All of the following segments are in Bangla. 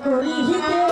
স্নান করিতে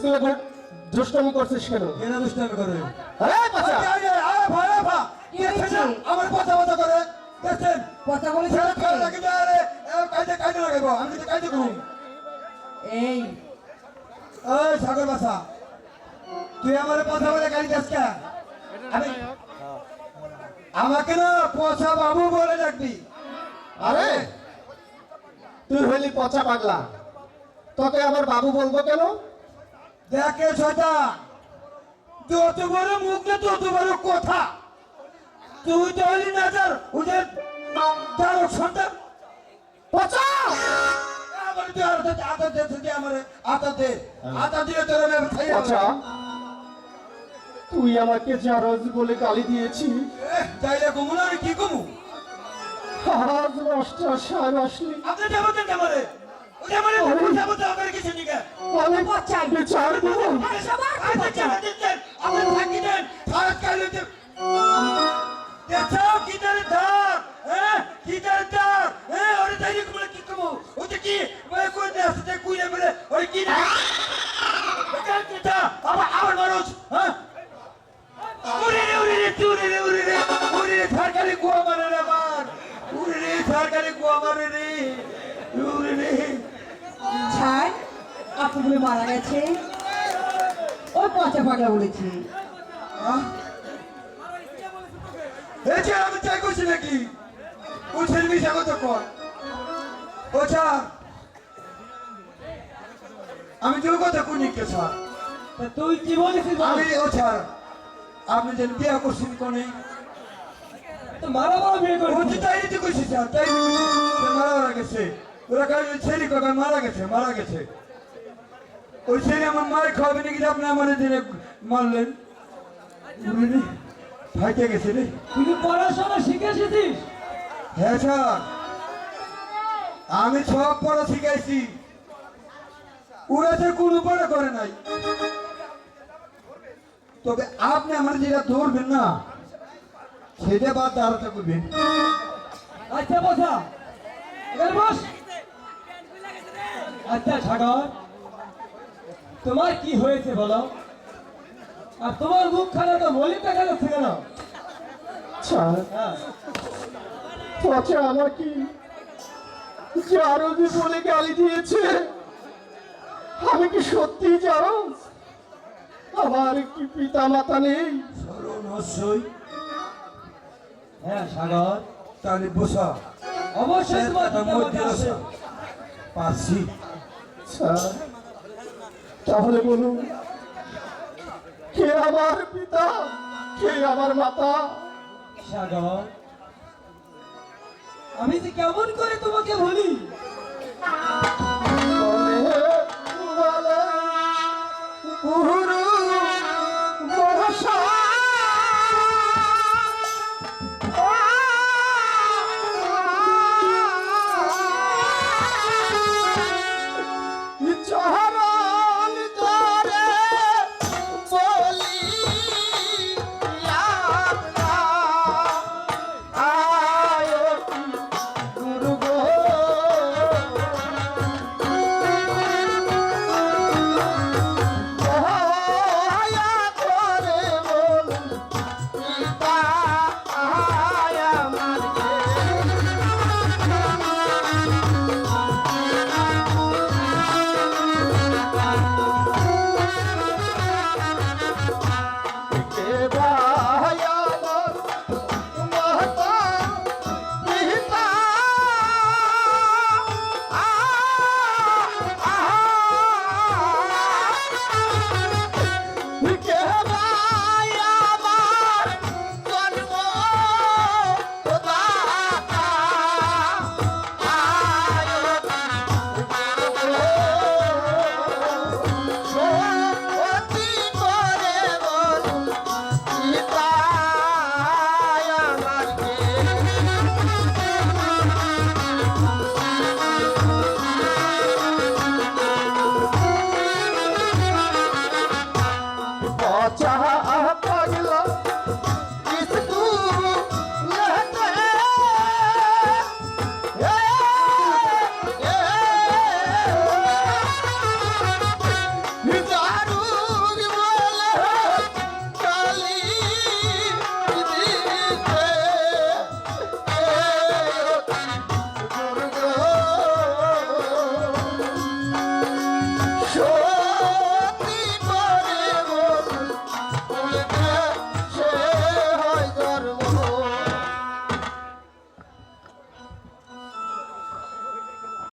স্কুলে দুষ্টমি করছিস কেন? কেন দুষ্টামি করে? আরে পচা আরে, আরে, আরে, ভাই, ভাই, কি হয়েছে? আমার কথা কথা করে। দেখছেন? পচা বলেছে ছেলে? ছেলে লাগে যে, আরে, কাইতে কাইতে লাগাইবো। আমি তো কাইতে করুম এই। ওই সাগর বাসা তুই আমার কথা বলে গাড়ি যাস কে? আমি আমাকে না পচা বাবু বলে ডাকবি। আরে তুই হইলি পচা পাগলা। তোকে আমার বাবু বলব কেন? দেখে ছটা। যত বড় মুখ না তত বড় কথা। তুই তো হলি না যার ওদের তার সন্তান পচা। আমার তুই আর আতা দে তুই আমার আতা দে। আতা দিলে তোর আমি খাই পচা। তুই আমাকে জারজ বলে গালি দিয়েছিস। তাইলে কমু না আমি কি কমু আজ মাস্টার সাহেব আসলি আপনি ধার হ্যাঁ? হ্যাঁ? হ্যাঁ? সরকারি কুয়া মারে রে আমার উড়ে রে সরকারি কুয়া মারে রে উড়ে রে ছাড় আপনি মারা গেছে। ওই পচা পাগলা বলেছি। আমি চাই করছি নাকি? ওই ছেলে মিশা কত কর আমি তোর কথা কোন কে স্যার তুই কি বলেছিস বল? আমি ওছা আপনি যেন বিয়া করছেন কোনে। তো মারা মারা বিয়ে ও তাই কইছি স্যার তাই মারা মারা গেছে। ওরা কাজ ছেলে মারা গেছে মারা গেছে। ওই আমার মায়ের খাওয়াবে নাকি? আপনি আমার দিনে মারলেন। ফাইটে গেছে রে। কি পড়াশোনা শিখেছিস? হ্যাঁ স্যার। আমি সব পড়া শিখাইছি। ওরা যে কোনো পড়া করে নাই। তবে আপনি আমার যেটা ধরবেন না সেটা বাদ দাঁড়াতে করবেন। আচ্ছা বসা। আচ্ছা সাগর তোমার কি হয়েছে বলো? আর তোমার মুখখানা তো মলিন দেখা যাচ্ছে কেন হ্যাঁ। বলে গালি দিয়েছে? আমি কি সত্যি আমার কি পিতা মাতা নেই হ্যাঁ সাগর। তাহলে বসা। অবশ্যই তোমার পিতা আছে। পাচ্ছি ছাড়। তাহলে বলুন, কে আমার পিতা, কে আমার মাতা? সাগর, আমি যে কেমন করে তোমাকে বলি?